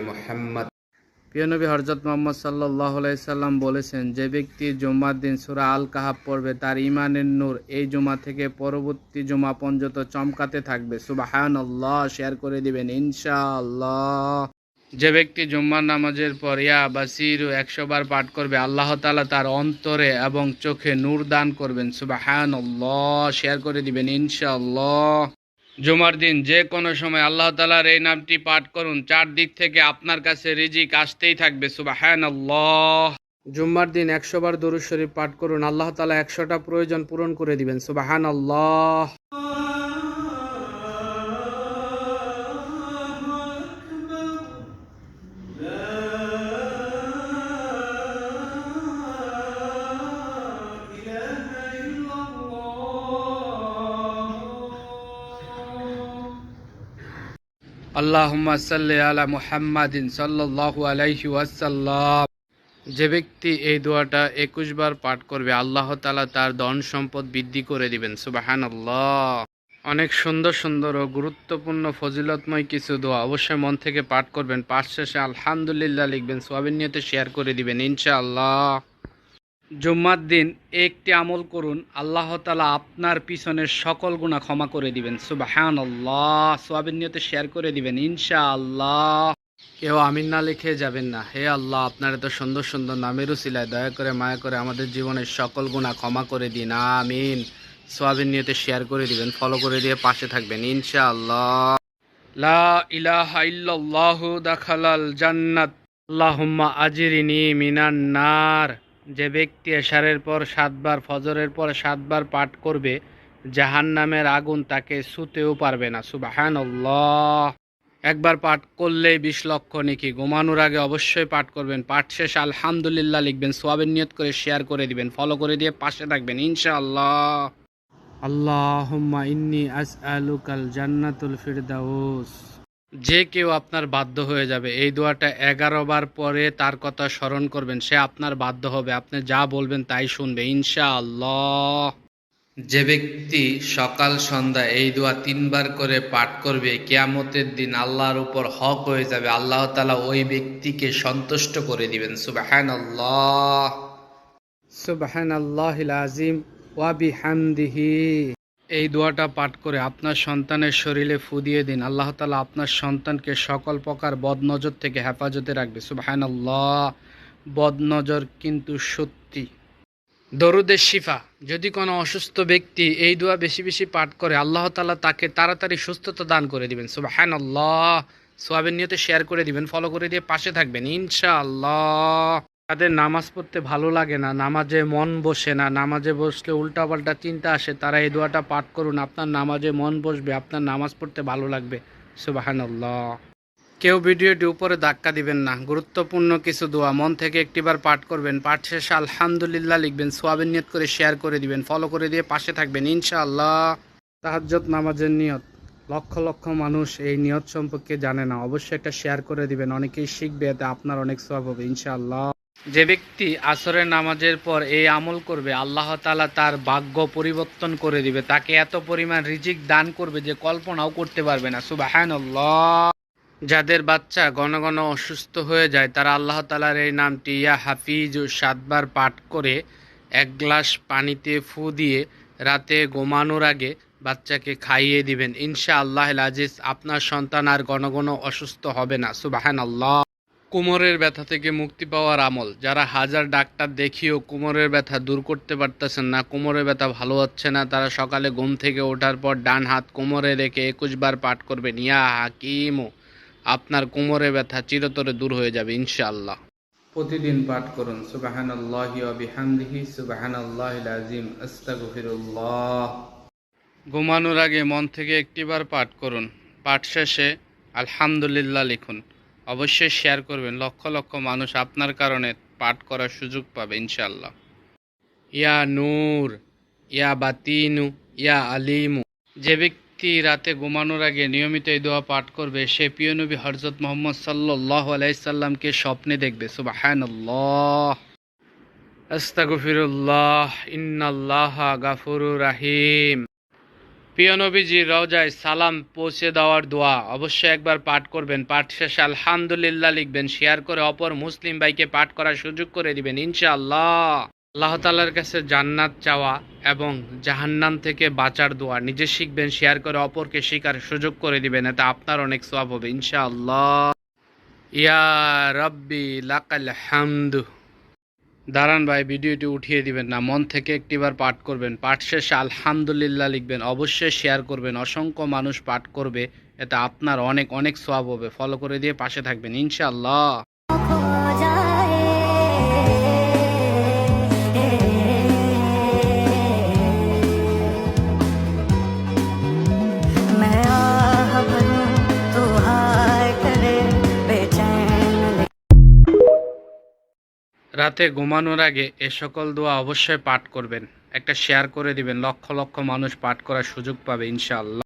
মুহাম্মদ। প্রিয় নবী হযরত মুহাম্মদ সাল্লাল্লাহু সাল্লাম বলেছেন যে ব্যক্তি জুমার দিন সুরা আল কাহাফ পড়বে তার ইমানের নূর এই জুমা থেকে পরবর্তী জুমা পর্যন্ত চমকাতে থাকবে। সুবহানাল্লাহ শেয়ার করে দিবেন ইনশাআল্লাহ। যে ব্যক্তি জুম্মার নামাজের পর ইয়া বাসিরু একশো বার পাঠ করবে, আল্লাহ তালা তার অন্তরে এবং চোখে নূর দান করবেন। সুবাহান শেয়ার করে দিবেন ইনশাআল্লাহ। জুমার দিন যে কোনো সময় আল্লাহ তালার এই নামটি পাঠ করুন। চারদিক থেকে আপনার কাছে রিজিক আসতেই থাকবে। সুবাহান জুম্মার দিন একশো বার দরুদ শরীফ পাঠ করুন। আল্লাহ তালা একশোটা প্রয়োজন পূরণ করে দিবেন। সুবাহান আল্লাহ যে ব্যক্তি এই দোয়াটা একুশ বার পাঠ করবে, আল্লাহ তালা তার ধন সম্পদ বৃদ্ধি করে দিবেন, সুবহানাল্লাহ। অনেক সুন্দর সুন্দর ও গুরুত্বপূর্ণ, ফজিলতময় কিছু দোয়া অবশ্যই মন থেকে পাঠ করবেন। পাঠ শেষে আলহামদুলিল্লাহ লিখবেন, সোয়াবিন শেয়ার করে দিবেন, ইনশাআল্লাহ। জুম্মার দিন একটি আমল করুন, আল্লাহ তালা আপনার পিছনের সকল গুণা ক্ষমা করে দিবেন। সুবাহান আল্লাহ সোয়াবিন নিয়তে শেয়ার করে দিবেন ইনশা আল্লাহ কেউ আমিন না লিখে যাবেন না। হে আল্লাহ, আপনার এত সুন্দর সুন্দর নামের উসিলায় দয়া করে, মায়া করে আমাদের জীবনের সকল গুণা ক্ষমা করে দিন। আমিন। সোয়াবিন নিয়তে শেয়ার করে দিবেন, ফলো করে দিয়ে পাশে থাকবেন ইনশা আল্লাহ লা ইলাহা ইল্লাল্লাহু দাখালাল জান্নাত। আল্লাহুম্মা আজিরিনি মিনান নার। যে ব্যক্তি এশারের পর সাতবার, ফজরের পর সাতবার পাঠ করবে জাহান নামের আগুন তাকে ছুতেও পারবে না। সুবাহান একবার পাঠ করলেই বিশ লক্ষ নাকি। ঘুমানোর আগে অবশ্যই পাঠ করবেন। পাঠ শেষ, আলহামদুলিল্লাহ লিখবেন। সোয়াবের নিয়ত করে শেয়ার করে দিবেন। ফলো করে দিয়ে পাশে থাকবেন, ইনশাআল্লাহ। আল্লাহুম্মা ইন্নি আসআলুকাল জান্নাতুল ফিরদাউস। যে কেউ আপনার বাধ্য হয়ে যাবে। এই দোয়াটা এগারো বার পরে তার কথা স্মরণ করবেন। সে আপনার বাধ্য হবে। আপনি যা বলবেন তাই শুনবে। ইনশা আল্লাহ যে ব্যক্তি সকাল সন্ধ্যা এই দোয়া তিনবার করে পাঠ করবে কেয়ামতের দিন আল্লাহর উপর হক হয়ে যাবে। আল্লাহ তালা ওই ব্যক্তিকে সন্তুষ্ট করে দিবেন। সুবাহান আল্লাহ সুবাহান আল্লাহ আজিম ওয়াবি হামদিহি এই দোয়াটা পাঠ করে আপনার সন্তানের শরীরে ফু দিয়ে দিন। আল্লাহ তালা আপনার সন্তানকে সকল প্রকার বদনজর থেকে হেফাজতে রাখবে। সুবাহান আল্লাহ বদনজর কিন্তু সত্যি। দরুদের শিফা, যদি কোনো অসুস্থ ব্যক্তি এই দোয়া বেশি বেশি পাঠ করে, আল্লাহ তালা তাকে তাড়াতাড়ি সুস্থতা দান করে দিবেন। সুবাহান আল্লাহ সোয়াবের নিয়তে শেয়ার করে দিবেন, ফলো করে দিয়ে পাশে থাকবেন ইনশা আল্লাহ তাদের নামাজ পড়তে ভালো লাগে না, নামাজে মন বসে না, নামাজে বসলে উল্টাপাল্টা চিন্তা আসে, তারা এই দোয়াটা পাঠ করুন, আপনার নামাজে মন বসবে, আপনার নামাজ পড়তে ভালো লাগবে। সুবাহানাল্লাহ। কেউ ভিডিওটি উপরে ধাক্কা দিবেন না, গুরুত্বপূর্ণ কিছু দোয়া, মন থেকে একটিবার পাঠ করবেন, পাঠ শেষে, আলহামদুলিল্লাহ লিখবেন সোয়াবের নিয়ত করে শেয়ার করে দিবেন ফলো করে দিয়ে পাশে থাকবেন, ইনশাআল্লাহ। তাহাজ্জত নামাজের নিয়ত, লক্ষ লক্ষ মানুষ এই নিয়ত সম্পর্কে জানে না, অবশ্যই একটা শেয়ার করে দিবেন, অনেকেই শিখবে, এতে আপনার অনেক সব হবে, ইনশাআল্লাহ। যে ব্যক্তি আসরের নামাজের পর এই আমল করবে, আল্লাহ তালা তার ভাগ্য পরিবর্তন করে দিবে। তাকে এত পরিমাণ রিজিক দান করবে যে কল্পনাও করতে পারবে না। সুবাহান যাদের বাচ্চা ঘন ঘন অসুস্থ হয়ে যায়, তারা আল্লাহ তালার এই নামটি ইয়া হাফিজ সাতবার পাঠ করে এক গ্লাস পানিতে ফু দিয়ে রাতে ঘুমানোর আগে বাচ্চাকে খাইয়ে দিবেন। ইনশা আল্লাহ আজিজ আপনার সন্তান আর ঘন ঘন অসুস্থ হবে না। সুবাহান আল্লাহ কোমরের ব্যথা থেকে মুক্তি পাওয়ার আমল। যারা হাজার ডাক্তার দেখিয়েও কোমরের ব্যথা দূর করতে পারতেছেন না কোমরের ব্যথা ভালো হচ্ছে না তারা সকালে ঘুম থেকে ওঠার পর ডান হাত কোমরে রেখে একুশ বার পাঠ করবেন। ইয়া হাকিমও আপনার কোমরে ব্যথা চিরতরে দূর হয়ে যাবে ইনশাআল্লাহ। প্রতিদিন পাঠ করুন আযীম আস্তাগফিরুল্লাহ। ঘুমানোর আগে মন থেকে একটিবার পাঠ করুন। পাঠ শেষে আলহামদুলিল্লাহ লিখুন। অবশ্যই শেয়ার করবেন। লক্ষ লক্ষ মানুষ আপনার কারণে পাঠ করার সুযোগ পাবে ইনশাল্লাহ ইয়া নূর, ইয়া বাতিনু, ইয়া আলিমু। যে ব্যক্তি রাতে ঘুমানোর আগে নিয়মিত এই দোয়া পাঠ করবে, সে প্রিয় নবী হরজত মোহাম্মদ সাল্লাহ আলাইসাল্লামকে স্বপ্নে দেখবে। সুবাহান আস্তাগফিরুল্লাহ, ইন্নাল্লাহ গাফুরুর রাহিম। প্রিয় নবীজির রওজায় সালাম পৌঁছে দেওয়ার দোয়া অবশ্যই একবার পাঠ করবেন। পাঠ শেষে আলহামদুলিল্লাহ লিখবেন, শেয়ার করে অপর মুসলিম ভাইকে পাঠ করার সুযোগ করে দিবেন, ইনশাআল্লাহ। আল্লাহ তালার কাছে জান্নাত চাওয়া এবং জাহান্নাম থেকে বাঁচার দোয়া, নিজে শিখবেন, শেয়ার করে অপরকে শেখার সুযোগ করে দিবেন, এতে আপনার অনেক সওয়াব হবে, ইনশাআল্লাহ। ইয়া রব্বি লাকাল হামদু। দাঁড়ান ভাই, ভিডিওটি উঠিয়ে দিবেন না। মন থেকে একটিবার পাঠ করবেন। পাঠ শেষে আলহামদুলিল্লাহ লিখবেন। অবশ্যই শেয়ার করবেন। অসংখ্য মানুষ পাঠ করবে। এটা আপনার অনেক অনেক সব হবে। ফলো করে দিয়ে পাশে থাকবেন। ইনশাআল্লাহ। রাতে ঘুমানোর আগে এ সকল দোয়া অবশ্যই পাঠ করবেন। একটা শেয়ার করে দিবেন। লক্ষ লক্ষ মানুষ পাঠ করার সুযোগ পাবে, ইনশাআল্লাহ।